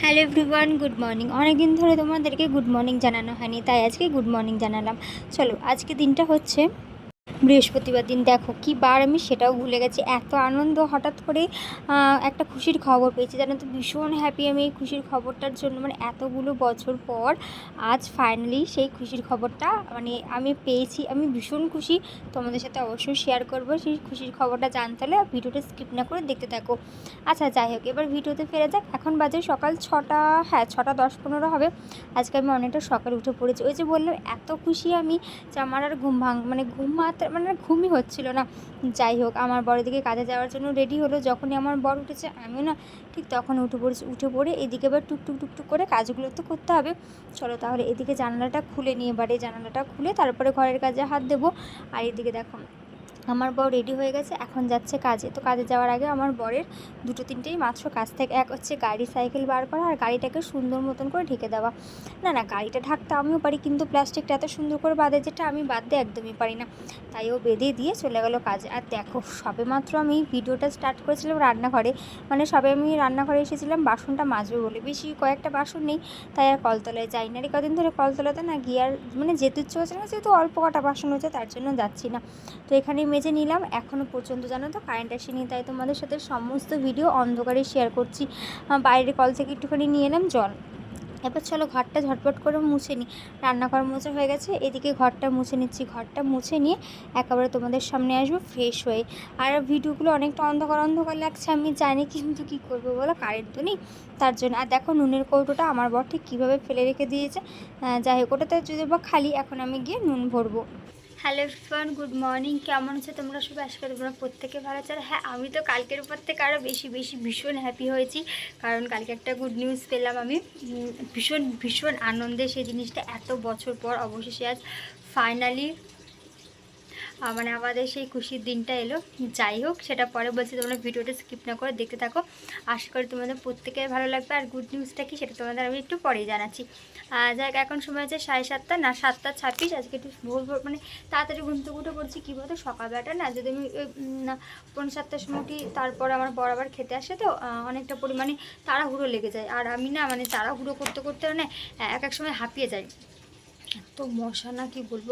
Hello everyone, good morning. অনেকদিন ধরে তোমাদেরকে গুড মর্নিং জানানো হয়নি, তাই আজকে গুড মর্নিং জানালাম। চলো, আজকে দিনটা হচ্ছে বৃহস্পতিবার দিন। দেখো, কি বার আমি সেটাও ভুলে গেছি। এত আনন্দ, হঠাৎ করে একটা খুশির খবর পেয়েছি। জানো তো, ভীষণ হ্যাপি আমি এই খুশির খবরটার জন্য। মানে এতগুলো বছর পর, আজ ফাইনালি সেই খুশির খবরটা মানে আমি পেয়েছি। আমি ভীষণ খুশি। তোমাদের সাথে অবশ্যই শেয়ার করব সেই খুশির খবরটা জানতে হলে ভিডিওটা স্কিপ না করে দেখতে থাকো। আচ্ছা যাই হোক, এবার ভিডিওতে ফেরা যাক। এখন বাজে সকাল ছটা হ্যাঁ ছটা দশ পনেরো হবে। আজকে আমি অনেকটা সকালে উঠে পড়েছি। ওই যে বললাম, এত খুশি আমি যে আমার আর ঘুম ভাঙ মানে ঘুম মাত্র মানে ঘুমই হচ্ছিল না। যাই হোক, আমার বড় দিকে কাজে যাওয়ার জন্য রেডি হলো। যখনই আমার বর উঠেছে, আমিও না ঠিক তখন উঠে পড়েছি, উঠে পড়ে এদিকে এবার টুকটুক টুকটুক করে কাজগুলো তো করতে হবে। চলো তাহলে এদিকে জানালাটা খুলে নিয়ে এবারে জানালাটা খুলে তারপরে ঘরের কাজে হাত দেবো। আর এদিকে দেখো আমার বর রেডি হয়ে গেছে, এখন যাচ্ছে কাজে। তো কাজে যাওয়ার আগে আমার বরের দুটো তিনটেই মাত্র কাজ থেকে। এক হচ্ছে গাড়ি সাইকেল বার করা আর গাড়িটাকে সুন্দর মতন করে ঢেকে দেওয়া। না না, গাড়িটা ঢাকতে আমিও পারি, কিন্তু প্লাস্টিকটা এত সুন্দর করে বাঁধে যেটা আমি বাঁধতে একদমই পারি না। তাই ও বেঁধে দিয়ে চলে গেলো কাজে। আর দেখো সবে মাত্র আমি ভিডিওটা স্টার্ট করেছিলাম রান্নাঘরে। মানে সবে আমি রান্নাঘরে এসেছিলাম, বাসনটা মাজবে বলে। বেশি কয়েকটা বাসন নেই, তাই আর কলতলায় যাই না আর কদিন ধরে কলতলাতে না গিয়ে মানে যেতে ইচ্ছে হচ্ছে না, যেহেতু অল্প কটা বাসন হচ্ছে, তার জন্য যাচ্ছি না। তো এখানেই মেজে নিলাম। এখনও পর্যন্ত জানো তো কারেন্ট আসেনি, তাই তোমাদের সাথে সমস্ত ভিডিও অন্ধকারে শেয়ার করছি। বাইরের কল থেকে একটুখানি নিয়ে এলাম, জল। এবার চলো ঘরটা ঝটপট করে মুছে নিই রান্নাঘর মোছা হয়ে গেছে, এদিকে ঘরটা মুছে নিচ্ছি। ঘরটা মুছে নিয়ে একেবারে তোমাদের সামনে আসব ফ্রেশ হয়ে। আর ভিডিওগুলো অনেকটা অন্ধকার অন্ধকার লাগছে, আমি জানি কিন্তু কি করব বলো কারেন্ট তো নেই। তার জন্য, আর দেখো নুনের কৌটোটা আমার বর ঠিক কীভাবে ফেলে রেখে দিয়েছে। যাই হোক, ওটাতে যদি বা খালি, এখন আমি গিয়ে নুন ভরবো। হ্যালো ফ্রেন্ড গুড মর্নিং কেমন আছে তোমরা? সবাই আজকে তোমরা প্রত্যেকে ভালো আছো। হ্যাঁ আমি তো কালকের উপর থেকে আরও বেশি বেশি ভীষণ হ্যাপি হয়েছি। কারণ কালকে একটা গুড নিউজ পেলাম আমি। ভীষণ ভীষণ আনন্দে সেই জিনিসটা এত বছর পর অবশেষে আজ ফাইনালি মানে আমাদের সেই খুশির দিনটা এলো। যাই হোক, সেটা পরে বলছি, তোমরা ভিডিওটা স্কিপ না করে দেখতে থাকো। আশা করি তোমাদের প্রত্যেকের ভালো লাগবে। আর গুড নিউজটা কি সেটা তোমাদের আমি একটু পরেই জানাচ্ছি। হোক এখন সময় আছে সাড়ে সাতটা না সাতটা ছাব্বিশ আজকে একটু ভোর ভোর মানে তাড়াতাড়ি ঘুম থেকে উঠে পড়ছি কী বলতো সকালবেলাটা না যদি আমি ওই, না, পৌনে সাতটার সময় উঠি তারপর আমার বর আবার খেতে আসে তো অনেকটা পরিমাণে তাড়াহুড়ো লেগে যায় আর আমি না মানে তাড়াহুড়ো করতে করতে মানে এক এক সময় হাঁপিয়ে যাই। তো মশা না কি বলব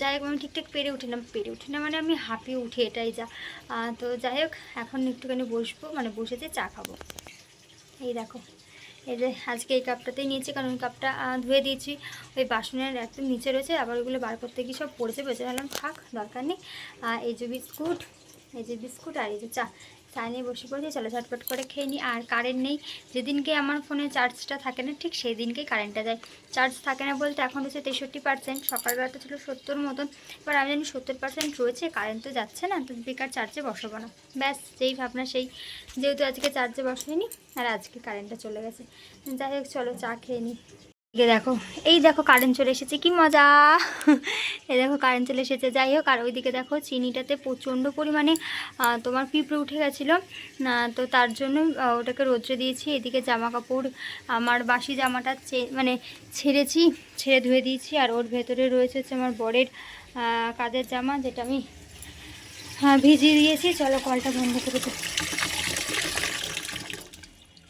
যাই হোক আমি ঠিকঠাক পেরে উঠি না পেরে উঠি না মানে আমি হাঁপিয়ে উঠি এটাই যা। তো যাই হোক এখন একটুখানি বসবো মানে বসেতে চা খাব। এই দেখো। যে আজকে এই কাপটাতেই নিয়েছি, কারণ ওই কাপটা ধুয়ে দিয়েছি। ওই বাসনের একদম নিচে রয়েছে, আবার ওইগুলো বার করতে গিয়ে সব পড়েছে। বেঁচে গেলাম থাক, দরকার নেই। এই যে বিস্কুট, এই যে বিস্কুট আর এই যে চা চা নিয়ে বসে পড়েছি, চলো ঝটপট করে খেয়ে নিই। আর কারেন্ট নেই, যেদিনকে আমার ফোনে চার্জটা থাকে না, ঠিক সেই দিনকেই কারেন্টটা যায়। চার্জ থাকে না বলতে এখন হচ্ছে তেষট্টি পার্সেন্ট সকালবেলাটা ছিল সত্তর মতন। এবার আমি জানি সত্তর পার্সেন্ট রয়েছে কারেন্ট তো যাচ্ছে না, তো বেকার চার্জে বসাবো না। ব্যাস, যেই ভাবনা সেই। যেহেতু আজকে চার্জে বসাইনি, আর আজকে কারেন্টটা চলে গেছে। যাই হোক, চলো চা খেয়ে নিই। দেখো, এই দেখো কারেন্ট চলে এসেছে, কি মজা। এই দেখো কারেন্ট চলে এসেছে, যাই হোক, আর ওইদিকে দেখো চিনিটাতে প্রচণ্ড পরিমাণে তোমার পিঁপড়ে উঠে গেছিল। তো তার জন্য ওটাকে রোদ্রে দিয়েছি, এদিকে জামা কাপড় আমার বাসি জামাটা মানে ছেড়েছি, ছেড়ে ধুয়ে দিয়েছি, আর ওর ভেতরে রয়েছে হচ্ছে আমার বরের কাজের জামা, যেটা আমি ভিজিয়ে দিয়েছি। চলো কলটা বন্ধ করে দিই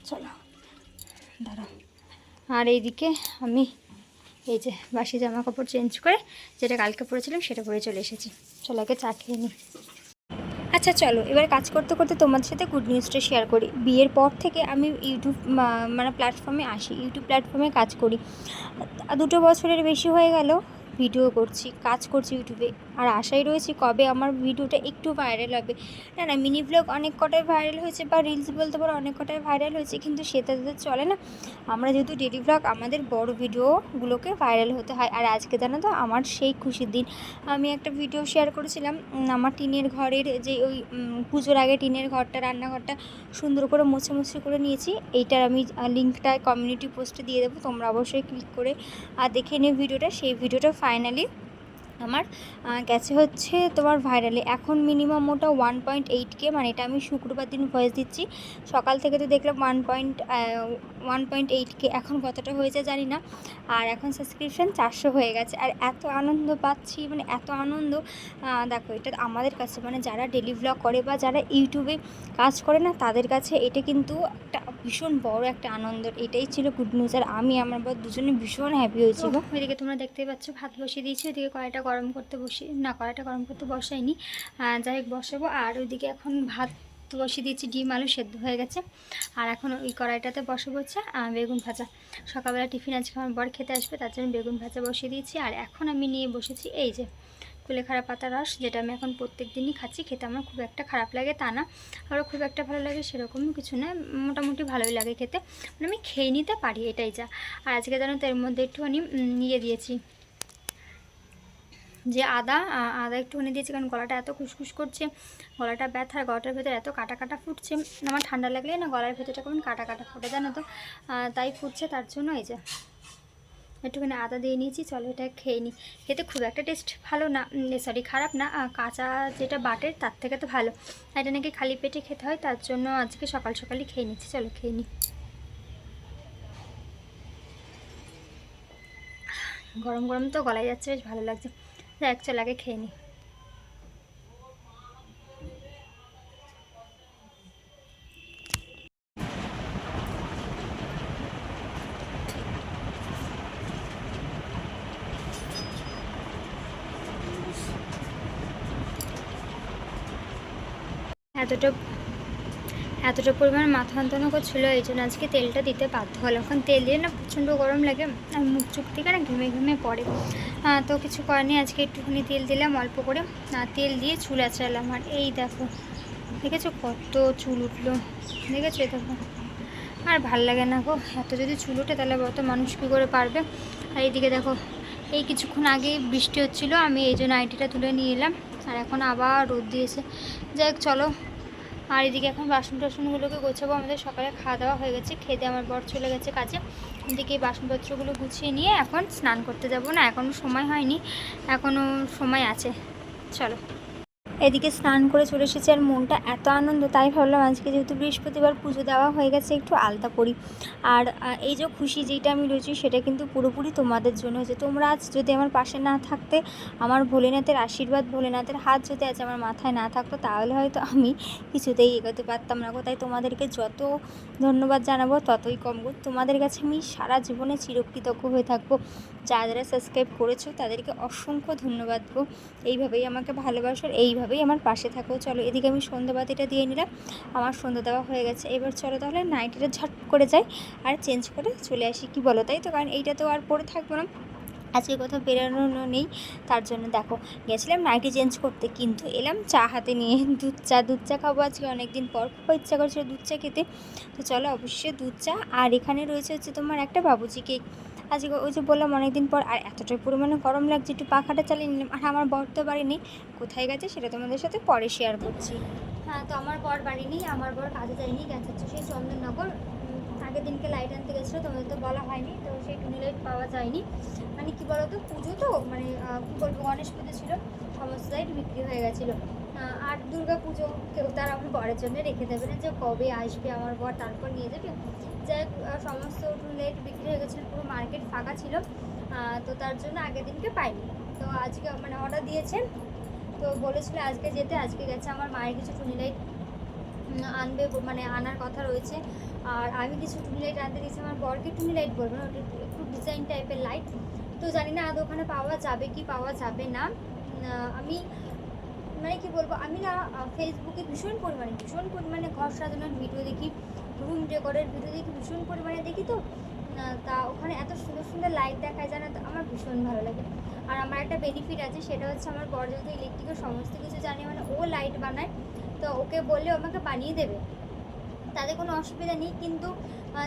চলো দাঁড়াও আর এইদিকে আমি এই যে বাসি জামা কাপড় চেঞ্জ করে যেটা কালকে পরেছিলাম সেটা পরে চলে এসেছি। চলো আগে চা খেয়ে নিই আচ্ছা চলো, এবার কাজ করতে করতে তোমাদের সাথে গুড নিউজটা শেয়ার করি। বিয়ের পর থেকে আমি ইউটিউব মানে প্ল্যাটফর্মে আসি ইউটিউব প্ল্যাটফর্মে কাজ করি। দুটো বছরের বেশি হয়ে গেল ভিডিও করছি, কাজ করছি ইউটিউবে। আর আশায় রয়েছি কবে আমার ভিডিওটা একটু ভাইরাল হবে। না না মিনি ব্লগ অনেক কটাই ভাইরাল হয়েছে বা রিলস বলতে পারো অনেক কটাই ভাইরাল হয়েছে, কিন্তু সেটা তো চলে না। আমরা যেহেতু ডেলি ব্লগ আমাদের বড় ভিডিওগুলোকে ভাইরাল হতে হয়। আর আজকে জানো তো, আমার সেই খুশির দিন। আমি একটা ভিডিও শেয়ার করেছিলাম আমার টিনের ঘরের যে ওই পুজোর আগে টিনের ঘরটা, রান্নাঘরটা সুন্দর করে মোছে মুছে করে নিয়েছি। এইটার আমি লিঙ্কটা কমিউনিটি পোস্টে দিয়ে দেবো, তোমরা অবশ্যই ক্লিক করে আর দেখে নিয়ে ভিডিওটা। সেই ভিডিওটা ফাইনালি আমার গেছে হচ্ছে তোমার ভাইরালে। এখন মিনিমাম ওটা ওয়ান পয়েন্ট এইট কে মানে এটা আমি শুক্রবার দিন ভয়েস দিচ্ছি। সকাল থেকে তো দেখলাম one point one point eight কে এখন কতটা হয়েছে জানি না। আর এখন সাবস্ক্রিপশান চারশো হয়ে গেছে। আর এত আনন্দ পাচ্ছি মানে এত আনন্দ দেখো এটা আমাদের কাছে মানে যারা ডেলি ব্লগ করে বা যারা ইউটিউবে কাজ করে না, তাদের কাছে এটা কিন্তু একটা ভীষণ বড় একটা আনন্দ। এটাই ছিল গুড নিউজ আর আমি, আমার বর দুজনে ভীষণ হ্যাপি হয়েছি গো ওইদিকে তোমরা দেখতেই পাচ্ছ, ভাত বসিয়ে দিয়েছি। ওইদিকে কড়াইটা গরম করতে বসি, না, কড়াইটা গরম করতে বসাইনি। যাই হোক, বসাবো। আর ওইদিকে এখন ভাত বসিয়ে দিয়েছি ডিম, আলু সেদ্ধ হয়ে গেছে। আর এখন ওই কড়াইটাতে বসাবো হচ্ছে বেগুন ভাজা। সকালবেলা টিফিন আজকে আমার বর খেতে আসবে, তার জন্য বেগুন ভাজা বসিয়ে দিয়েছি। আর এখন আমি নিয়ে বসেছি এই যে কুলেখাড়া পাতা রস, যেটা আমি এখন প্রত্যেক দিনই খাচ্ছি, খেতে আমার খুব একটা খারাপ লাগে তা না। আরও খুব একটা ভালো লাগে সেরকম কিছু না, মোটামুটি ভালোই লাগে খেতে। মানে আমি খেয়ে নিতে পারি এটাই যা। আর আজকে জানো তো এর মধ্যে একটুখানি ইয়ে দিয়েছি। যে আদা আদা একটুখানি দিয়েছি কারণ গলাটা এত খুসখুস করছে, গলাটা ব্যথা গলাটার ভেতরে এত কাটা কাটা ফুটছে, আমার ঠান্ডা লাগলে না গলার ভেতরটা কেমন কাটা কাটা ফুটে জানো তো? তাই ফুটছে তার জন্য এই যে একটুখানি আদা দিয়ে নিয়েছি, চলো এটা খেয়ে নিই খেতে খুব একটা টেস্ট ভালো না সরি খারাপ না কাঁচা যেটা বাটের তার থেকে তো ভালো। এটা নাকি খালি পেটে খেতে হয়, তার জন্য আজকে সকাল সকালই খেয়ে নিচ্ছি, চলো খেয়ে নিই গরম গরম তো গলায় যাচ্ছে, বেশ ভালো লাগছে। এক চল আগে খেয়ে নিই এতটা এতটা পরিমাণ মাথা যন্ত্রণা করছিল, এই জন্য আজকে তেলটা দিতে বাধ্য হলো কারণ তেল দিয়ে না প্রচণ্ড গরম লাগে, আর মুখ চুখ থেকে না ঘেমে ঘেমে পড়ে। তো কিছু করার নেই। আজকে একটুখানি তেল দিলাম, অল্প করে। তেল দিয়ে চুল আঁচড়ালাম। আর এই দেখো, দেখেছ কত চুল উঠল? দেখেছ দেখো? আর ভালো লাগে না গো, এত যদি চুল ওঠে তাহলে বলতো মানুষ কী করে পারবে? আর এইদিকে দেখো, এই কিছুক্ষণ আগে বৃষ্টি হচ্ছিল, আমি এই জন্য আইটিটা তুলে নিয়ে এলাম। আর এখন আবার রোদ দিয়েছে। যাই চলো আর এদিকে এখন বাসন টাসনগুলোকে গোছাবো, আমাদের সকালে খাওয়া দাওয়া হয়ে গেছে, খেতে আমার বর চলে গেছে কাজে। এদিকে বাসনপত্রগুলো গুছিয়ে নিয়ে এখন স্নান করতে যাব। না এখনও সময় হয়নি এখনও সময় আছে। চলো। এদিকে স্নান করে চলে এসেছি আর মনটা এত আনন্দ, তাই ভাবলাম আজকে যেহেতু বৃহস্পতিবার পুজো দেওয়া হয়ে গেছে, একটু আলতা করি। আর এই যে খুশি যেটা আমি রয়েছি সেটা কিন্তু পুরোপুরি তোমাদের জন্য হয়েছে। তোমরা আজ যদি আমার পাশে না থাকতে, আমার ভোলেনাথের আশীর্বাদ, ভোলেনাথের হাত যদি আজ আমার মাথায় না থাকতো, তাহলে হয়তো আমি কিছুতেই এগোতে পারতাম না তাই তোমাদেরকে যত ধন্যবাদ জানাব, ততই কম তোমাদের কাছে আমি সারা জীবনে চিরকৃতজ্ঞ হয়ে থাকব। যারা যারা সাবস্ক্রাইব করেছ, তাদেরকে অসংখ্য ধন্যবাদ গো। এইভাবেই আমাকে ভালোবাসার এইভাবেই আমার পাশে থাকো। চলো এদিকে আমি সন্ধ্যাবাতিটা দিয়ে নিলাম। আমার সন্ধ্যা দেওয়া হয়ে গেছে। এবার চলো তাহলে নাইটিটা ঝট করে যাই আর চেঞ্জ করে চলে আসি। কি বলো তাই তো? কারণ এইটা তো আর পরে থাকব না। আজকে কোথাও বেরোনো নেই। তার জন্য দেখো, গেছিলাম নাইটি চেঞ্জ করতে কিন্তু এলাম চা হাতে নিয়ে। দুধ চা দুধ চা খাব আজকে অনেক দিন পর। খুব ইচ্ছা করছিল দুধ চা খেতে। তো চলো অবশ্যই দুধ চা। আর এখানে রয়েছে হচ্ছে তোমার একটা বাবুজি কেক। আজকে ওই যে বললাম অনেকদিন পর আর এতটাই পরিমাণে গরম লাগছে, একটু পাখাটা চালিয়ে নিলাম। আর আমার বর তো বাড়ি নেই। কোথায় গেছে সেটা তোমাদের সাথে পরে শেয়ার করছি। হ্যাঁ তো আমার বর বাড়ি নেই, আমার বর কাজে যায়নি, গেছে হচ্ছে সেই চন্দননগর। আগের দিনকে লাইট আনতে গেছিল, তোমাদের তো বলা হয়নি, তো সেই টুনি লাইট পাওয়া যায়নি। মানে কি বলতো, পুজো তো মানে কি বলব, গণেশ পুজো ছিল, সমস্ত লাইট বিক্রি হয়ে গেছিল। আর দুর্গা পুজো কেউ তার আমার বরের জন্য রেখে দেবে না যে কবে আসবে আমার বর, তারপর নিয়ে যাবে। আহ, সমস্ত লাইট বিক্রি হয়ে গেছিল পুরো মার্কেট ফাঁকা ছিল তো তার জন্য আগের দিনকে পাইনি। তো আজকে মানে অর্ডার দিয়েছে তো বলেছিল আজকে যেতে আজকে গেছে আমার মায়ের কিছু টুনি লাইট আনবে মানে আনার কথা রয়েছে। আর আমি কিছু টুনি লাইট আনতে দিয়েছি আমার বরকে টুনি লাইট বলব না ওটা একটু ডিজাইন টাইপের লাইট তো জানি না আদৌ ওখানে পাওয়া যাবে কি পাওয়া যাবে না। আমি মানে কি বলব আমি না ফেসবুকে ভীষণ পরিমাণে ভীষণ পরিমাণে ঘর সাজানোর ভিডিও দেখি। রুম ডেকোরের ভিডিও দেখি ভীষণ পরিমাণে দেখি তো তা ওখানে এত সুন্দর সুন্দর লাইট দেখায় জানা তো, আমার ভীষণ ভালো লাগে। আর আমার একটা বেনিফিট আছে, সেটা হচ্ছে আমার বর ইলেকট্রিকের সমস্ত কিছু জানে মানে ও লাইট বানায়, তো ওকে বললে আমাকে বানিয়ে দেবে। তাদের কোনো অসুবিধা নেই, কিন্তু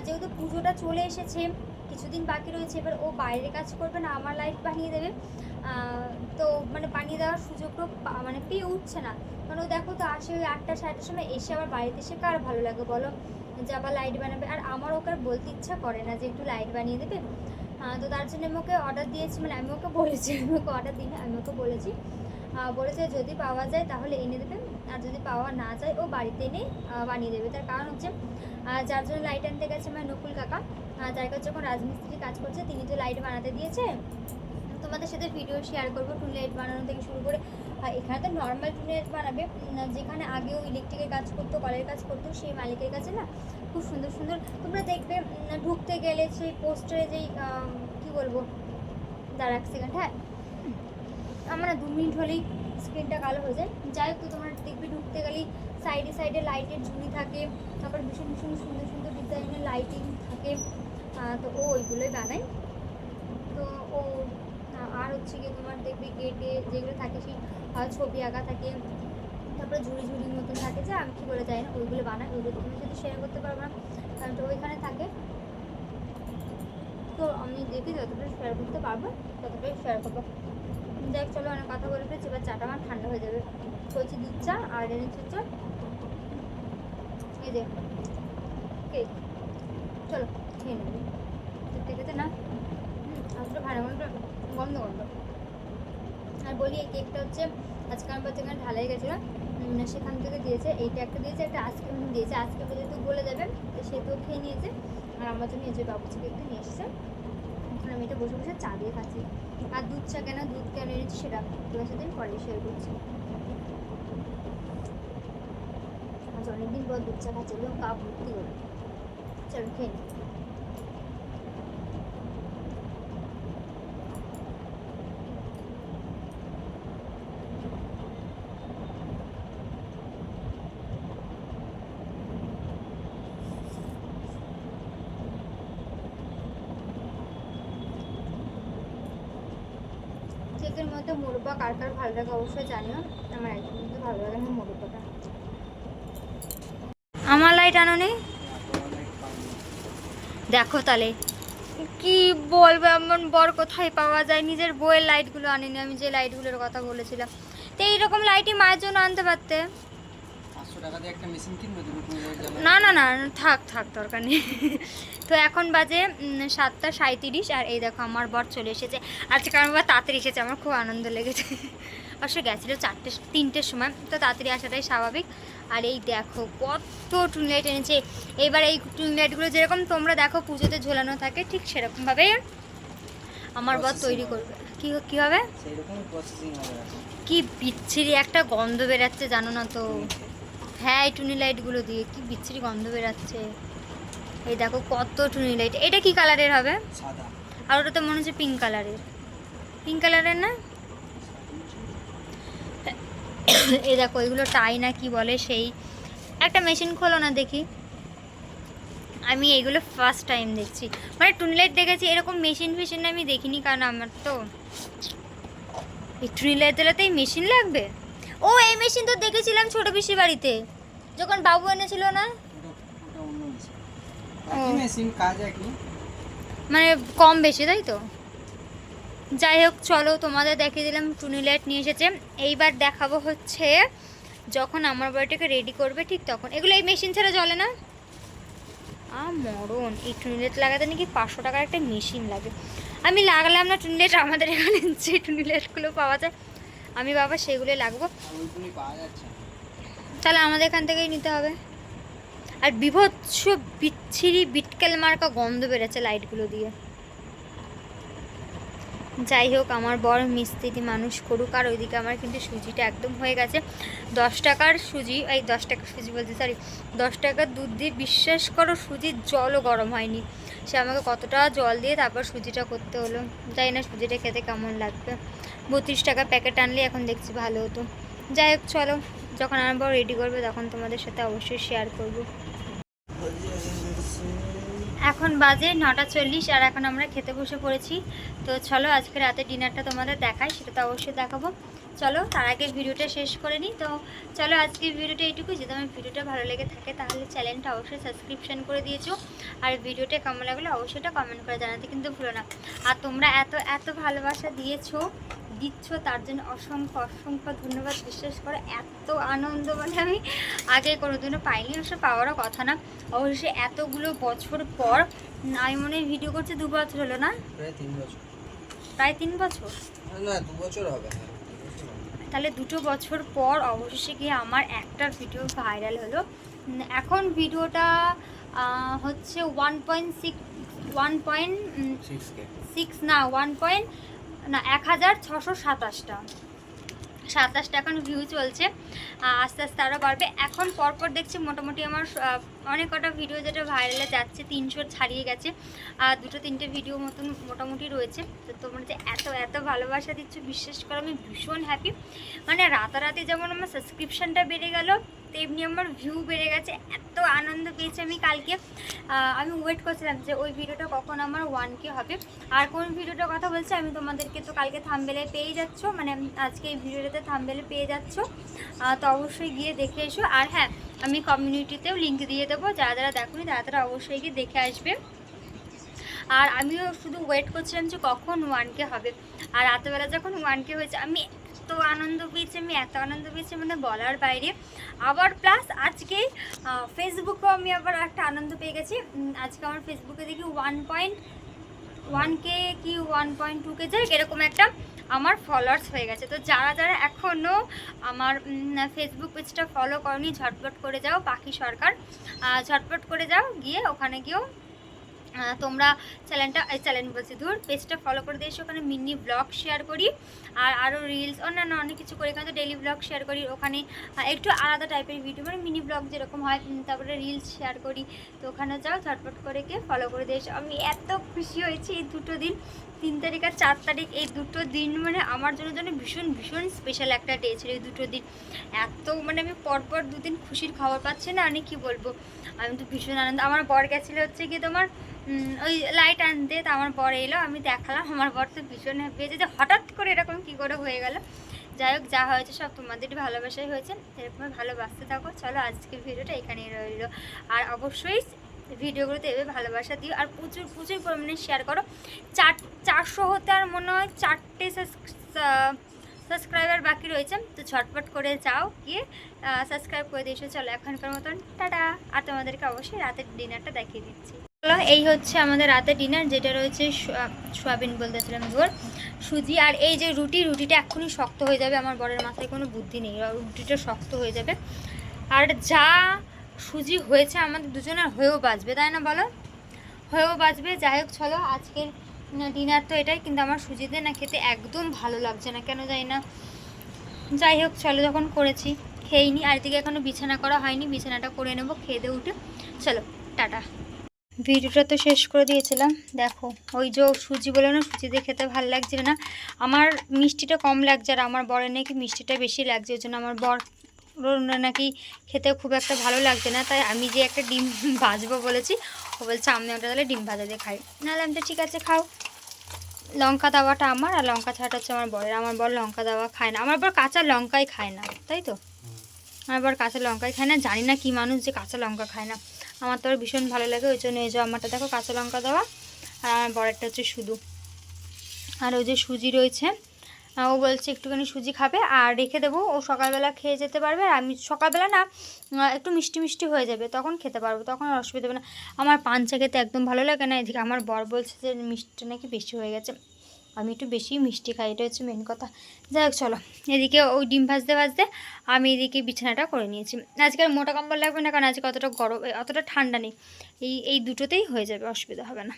যেহেতু পুজোটা চলে এসেছে, কিছুদিন বাকি রয়েছে, এবার ও বাইরে কাজ করবে না, আমার লাইট বানিয়ে দেবে। তো মানে বানিয়ে দেওয়ার সুযোগটা মানে পেয়ে উঠছে না। কারণ ও দেখো তো, আসে ওই আটটা সাড়েটার সময় এসে আবার বাড়িতে এসে কার ভালো লাগে বলো? যে আবার লাইট বানাবে। আর আমার ওকে বলতে ইচ্ছা করে না যে একটু লাইট বানিয়ে দেবে। তো তার জন্য আমি ওকে অর্ডার দিয়েছি। মানে আমি ওকে বলেছি, আমি ওকে অর্ডার দিই আমি ওকে বলেছি। বলেছে যদি পাওয়া যায় তাহলে এনে দেবে। আর যদি পাওয়া না যায়, ও বাড়িতে এনে বানিয়ে দেবে। তার কারণ হচ্ছে যার জন্য লাইট আনতে গেছে আমার নকুল কাকা। যার কাছে যখন রাজমিস্ত্রি কাজ করছে, তিনি তো লাইট বানাতে দিয়েছে। তোমাদের সাথে ভিডিও শেয়ার করব টুন লাইট বানানো থেকে শুরু করে আর এখানে তো নর্মাল টুন লাইট বানাবে। যেখানে আগেও ইলেকট্রিকের কাজ করতো, কলের কাজ করতো, সেই মালিকের কাছে না খুব সুন্দর সুন্দর তোমরা দেখবে ঢুকতে গেলে সেই পোস্টারে যেই কি বলব দাঁড়া এক সেকেন্ড হ্যাঁ? আমার দু মিনিট হলেই স্ক্রিনটা কালো হয়ে যায়। যাই হোক, তো তোমরা দেখবে ঢুকতে গেলেই সাইডে সাইডে লাইটের ঝুড়ি থাকে, তারপর ভীষণ ভীষণ সুন্দর সুন্দর ডিজাইনের লাইটিং থাকে। তো ও ওইগুলোই বানায়। হচ্ছে গিয়ে তোমার দেখবে গেটে যেগুলো থাকে সেই ছবি আঁকা থাকে, তারপরে ঝুড়ি ঝুড়ি মতন থাকে যে, আমি কী বলে যাই না, ওইগুলো বানাই, ওইগুলো তুমি যদি শেয়ার করতে পারব না কারণ তো ওইখানে থাকে। তো আমি দেখি যতটা শেয়ার করতে পারব, ততটাই শেয়ার করব। যাই চলো অনেক কথা বলে ফেলছি, এবার চাটা আমার ঠান্ডা হয়ে যাবে। কচি দুধ চা আর এনেছি চা এই যে চলো, খেয়ে নেব। খেতে না আসলে ভালো মতো গন্ধ গন্ধ আর বলি এই কেকটা হচ্ছে আজকে আমার যেখানে ঢালাই গেছিল সেখান থেকে দিয়েছে, এইটা একটা দিয়েছে, একটা আইসক্রিম দিয়েছে। আইসক্রিম যেহেতু গলে যাবে, তো সেহেতু খেয়ে নিয়েছে। আর আমার জন্য এই যে বাবুচি কেকটা নিয়ে এসেছে। এখন আমি এটা বসে বসে চা দিয়ে খাচ্ছি। আর দুধ চা কেন, দুধ কেন এনেছি সেটা তোমার সাথে আমি পরে শেয়ার করছি। আজ অনেকদিন পর দুধ চা খাচ্ছি, একদম কাপ ভর্তি করে। চলো খেয়ে নিই কেকের মধ্যে মোরব্বা কার কার ভালো লাগে অবশ্যই জানিও। আমার একদম মধ্যে ভালো লাগে না মোরব্বাটা। আমার লাইট আনো নেই দেখো তাহলে। কি বলব, এমন বর কোথায় পাওয়া যায়? নিজের বইয়ের লাইটগুলো আনিনি আমি, যে লাইটগুলোর কথা বলেছিলাম। তো এইরকম লাইটই মায়ের জন্য আনতে পারতে। না না না থাক থাক দরকার নেই। তো এখন বাজে সাতটা সাঁত্রিশ আর এই দেখো আমার বর চলে এসেছে। আজকে আমার বর তাড়াতাড়ি এসেছে আমার খুব আনন্দ লেগেছে। অবশ্য গেছিল চারটে তিনটের সময় তো তাড়াতাড়ি আসাটাই স্বাভাবিক। আর এই দেখো কত টুনলাইট এনেছে। এবার এই টুনলাইটগুলো যেরকম তোমরা দেখো পুজোতে ঝোলানো থাকে ঠিক সেরকমভাবে আমার বর তৈরি করবে। কী কী হবে। কি বিচ্ছিরি একটা গন্ধ বেরাচ্ছে জানো না তো। হ্যাঁ এই টুনি লাইটগুলো দিয়ে কি বিচ্ছিরি গন্ধ বেরাচ্ছে। এই দেখো কত টুনি লাইট এটা কি কালারের হবে? আর ওটা তো মনে হচ্ছে পিঙ্ক কালারের পিঙ্ক কালারের না? এই দেখো এগুলো টাই না কি বলে সেই। একটা মেশিন খোলো না দেখি। আমি এগুলো ফার্স্ট টাইম দেখছি। মানে টুনিলাইট দেখেছি এরকম মেশিন ফেশিন আমি দেখিনি কারণ আমার তো এই টুনিলাইট দিলাতে এই মেশিন লাগবে? ও এই মেশিন তো দেখেছিলাম ছোট পিসির বাড়িতে। যখন বাবু এনেছিল না? মানে কম বেশি তাই তো? যাই হোক চলো তোমাদের দেখিয়ে দিলাম টুনি লাইট নিয়ে এসেছে। এইবার দেখাবো হচ্ছে যখন আমার বাড়িটাকে রেডি করবে ঠিক তখন। এগুলো এই মেশিন ছাড়া জ্বলে না? আ মরণ। এই টুনি লাইট লাগাতে নাকি পাঁচশো টাকার একটা মেশিন লাগে। আমি লাগালাম না টুনি লাইট আমাদের এখানে যে টুনি লাইটগুলো পাওয়া যায়। আমি বাবা সেগুলোই লাগবো। তাহলে আমাদের এখান থেকেই নিতে হবে। আর বিভৎস বিচ্ছিরি বিটকেল মার্কা গন্ধ বেরোচ্ছে লাইটগুলো দিয়ে। যাই হোক আমার বড় মিস্ত্রি মানুষ করুক আর ওইদিকে আমার কিন্তু সুজিটা একদম হয়ে গেছে। দশ টাকার সুজি এই দশ টাকার সুজি বলছি সরি দশ টাকার দুধ দিয়ে বিশ্বাস করো সুজির জলও গরম হয়নি। সে আমাকে কতটা জল দিয়ে তারপর সুজিটা করতে হলো। জানি না সুজিটা খেতে কেমন লাগবে। বত্রিশ টাকা প্যাকেট আনলে এখন দেখছি ভালো হতো। যাই হোক, চলো, যখন আমার বড় রেডি করবে, তখন তোমাদের সাথে অবশ্যই শেয়ার করব। এখন বাজে নটা চল্লিশ, আর এখন আমরা খেতে বসে পড়েছি। তো চলো, আজকে রাতে ডিনারটা তোমাদের দেখাই, সেটা তো অবশ্যই দেখাবো। চলো, তার আগে ভিডিওটা শেষ করে নিই। তো চলো আজকে ভিডিওটা এইটুকু যদি আমার ভিডিওটা ভালো লেগে থাকে, তাহলে চ্যানেলটা অবশ্যই সাবস্ক্রিপশন করে দিয়েছ। আর ভিডিওটা কেমন লাগলে, অবশ্যই এটা কমেন্ট করে জানাতে কিন্তু ভুলো না। আর তোমরা এত এত ভালোবাসা দিয়েছ দিচ্ছ তার জন্য অসংখ্য অসংখ্য ধন্যবাদ। বিশ্বাস করে এত আনন্দ মানে আমি আগে কোনোদিনও পাইনি অবশ্য পাওয়ারও কথা না। অবশ্যই এতগুলো বছর পর আমি মনে হয় ভিডিও করছে দু বছর হলো না? প্রায় তিন বছর। প্রায় তিন বছর? না দু হ্যাঁ বছর হবে। তাহলে দুটো বছর পর অবশেষে গিয়ে আমার একটা ভিডিও ভাইরাল হলো। এখন ভিডিওটা হচ্ছে one point six one point six না ওয়ান পয়েন্ট না, এক হাজার ছশো সাতাশটা। সাতাশটা এখন ভিউ চলছে। আস্তে আস্তে আরও বাড়বে। এখন পরপর দেখছি মোটামুটি আমার অনেক কটা ভিডিও যেটা ভাইরালে যাচ্ছে, তিনশো ছাড়িয়ে গেছে। আর দুটো তিনটে ভিডিও মতন মোটামুটি রয়েছে। তো তোমরা যে এত এত ভালোবাসা দিচ্ছ, বিশ্বাস করো, আমি ভীষণ হ্যাপি মানে রাতারাতি যেমন আমার সাবস্ক্রিপশানটা বেড়ে গেল, তেমনি আমার ভিউ বেড়ে গেছে। এত আনন্দ পেয়েছি আমি কালকে। আমি ওয়েট করছিলাম যে ওই ভিডিওটা কখন আমার ওয়ান কে হবে। আর কোন ভিডিওটার কথা বলছি, আমি তোমাদেরকে তো কালকে থামবেলে পেয়ে যাচ্ছ। মানে আজকে এই ভিডিওটাতে থামবেলে পেয়ে যাচ্ছ। তো অবশ্যই গিয়ে দেখে এসো। আর হ্যাঁ আমি কমিউনিটিতেও লিঙ্ক দিয়ে দেবো। যারা যারা দেখোনি, তারা তারা অবশ্যই গিয়ে দেখে আসবে। আর আমিও শুধু ওয়েট করছিলাম যে কখন ওয়ান কে হবে। আর রাতেবেলা যখন ওয়ান কে হয়েছে, আমি এত আনন্দ পেয়েছি, আমি এত আনন্দ পেয়েছি মানে বলার বাইরে। আবার প্লাস আজকে ফেসবুকেও আমি আবার একটা আনন্দ পেয়ে গেছি। আজকে আমার ফেসবুকে দেখি ওয়ান পয়েন্ট ওয়ান কে কি ওয়ান পয়েন্ট টু কে যাই এরকম একটা আমার ফলোয়ার্স হয়ে গেছে। তো যারা যারা এখনও আমার ফেসবুক পেজটা ফলো করনি, ঝটপট করে যাও, পাখি সরকার। ঝটপট করে যাও, গিয়ে ওখানে গিয়েও তোমরা চ্যানেলটা চ্যানেল বলছি, ধর, পেজটা ফলো করে দিয়েছ, ওখানে মিনি ব্লগ শেয়ার করি, আর আরও রিলস অন্যান্য অনেক কিছু করি এখানে তো ডেলি ব্লগ শেয়ার করি, ওখানে একটু আলাদা টাইপের ভিডিও মানে মিনি ব্লগ যেরকম হয় তারপরে রিলস শেয়ার করি, তো ওখানে যাও, ঝটপট করে কে ফলো করে দিয়েছ, আমি এত খুশি হয়েছি এই দুটো দিন, তিন তারিখ আর চার তারিখ, এই দুটো দিন মানে আমার জন্য যেন ভীষণ ভীষণ স্পেশাল একটা ডে ছিল এই দুটো দিন, এত মানে আমি পরপর দুদিন খুশির খবর পাচ্ছি না, আমি কি বলব, আমি তো ভীষণ আনন্দ, আমার বর গেছিল হচ্ছে কি তোমার ওই লাইট আনতে তো আমার বর এলো, আমি দেখালাম, আমার বর তো ভীষণ হ্যাপি যে হঠাৎ করে এরকম কি করে হয়ে গেল। যাই হোক, যা হয়েছে সব তোমাদেরই ভালোবাসাই হয়েছে এরকম ভালোবাসতে থাকো। চলো, আজকের ভিডিওটা এখানেই রইল। আর অবশ্যই ভিডিওগুলোতে এভাবে ভালোবাসা দিও, আর প্রচুর প্রচুর পরিমাণে শেয়ার করো। চার, চারশো হতে আর মনে হয় চারটে সাবস্ক্রাইবার বাকি রয়েছে, তো ঝটপট করে যাও গিয়ে সাবস্ক্রাইব করে দিয়েছ। চলো, এখনকার মতন, টাটা। আর তোমাদেরকে অবশ্যই রাতের ডিনারটা দেখিয়ে দিচ্ছি। এই হচ্ছে আমাদের রাতের ডিনার যেটা রয়েছে সোয়া- সোয়াবিন বলতেছিলাম ধর সুজি। আর এই যে রুটি, রুটিটা এক্ষুনি শক্ত হয়ে যাবে। আমার বরের মাথায় কোনো বুদ্ধি নেই। রুটিটা শক্ত হয়ে যাবে। আর যা সুজি হয়েছে, আমাদের দুজনের হয়েও বাঁচবে, তাই না বলো? হয়েও বাঁচবে। যাই হোক, চলো, আজকের ডিনার তো এটাই। কিন্তু আমার সুজিতে না খেতে একদম ভালো লাগছে না, কেন জানি না। যাই হোক, চলো, যখন করেছি খেয়েই আর এদিকে এখনও বিছানা করা হয়নি। বিছানাটা করে নেব, খেয়ে দিয়ে উঠে। চলো, টাটা। ভিডিওটা তো শেষ করে দিয়েছিলাম। দেখো ওই যে সুজি বলে না সুজি দিয়ে খেতে ভালো লাগছিল না। আমার মিষ্টিটা কম লাগছে আর আমার বরের নাকি মিষ্টিটা বেশি লাগছে ওই জন্য আমার বর নাকি খেতে খুব একটা ভালো লাগছে না। তাই আমি যে একটা ডিম ভাজবো বলেছি ও বলছে আমি ওটা তাহলে ডিম ভাজা দিয়ে খাই। নাহলে আমি তো ঠিক আছে খাও। লঙ্কা দাওয়াটা আমার আর লঙ্কা ছাড়াটা হচ্ছে আমার বরের। আমার বর লঙ্কা দাওয়া খায় না। আমার বর কাঁচা লঙ্কাই খায় না তাই তো? আমার বর কাঁচা লঙ্কাই খায় না। জানি না কি মানুষ যে কাঁচা লঙ্কা খায় না। আমার তো আর ভীষণ ভালো লাগে, ওই জন্য এই যে আমারটা দেখো কাঁচা লঙ্কা দেওয়া, আর আমার বরেরটা হচ্ছে শুধু। আর ওই যে সুজি রয়েছে ও বলছে একটুখানি সুজি খাবে, আর রেখে দেবো, ও সকালবেলা খেয়ে যেতে পারবে, আর আমি সকালবেলা না একটু মিষ্টি মিষ্টি হয়ে যাবে, তখন খেতে পারব, তখন আর অসুবিধা হবে না। আমার পাঞ্চা খেতে একদম ভালো লাগে না, এদিকে আমার বর বলছে যে মিষ্টি নাকি বেশি হয়ে গেছে। আমি একটু বেশি মিষ্টি খাই, এটা হচ্ছে মেন কথা। যাই হোক, চলো। এদিকে ওই ডিম ভাজতে ভাজতে আমি এদিকে বিছানাটা করে নিয়েছি। আজকে আর মোটা কম্বল লাগবে না, কারণ আজকে অতটা গরম অতটা ঠান্ডা নেই। এই এই দুটোতেই হয়ে যাবে, অসুবিধা হবে না।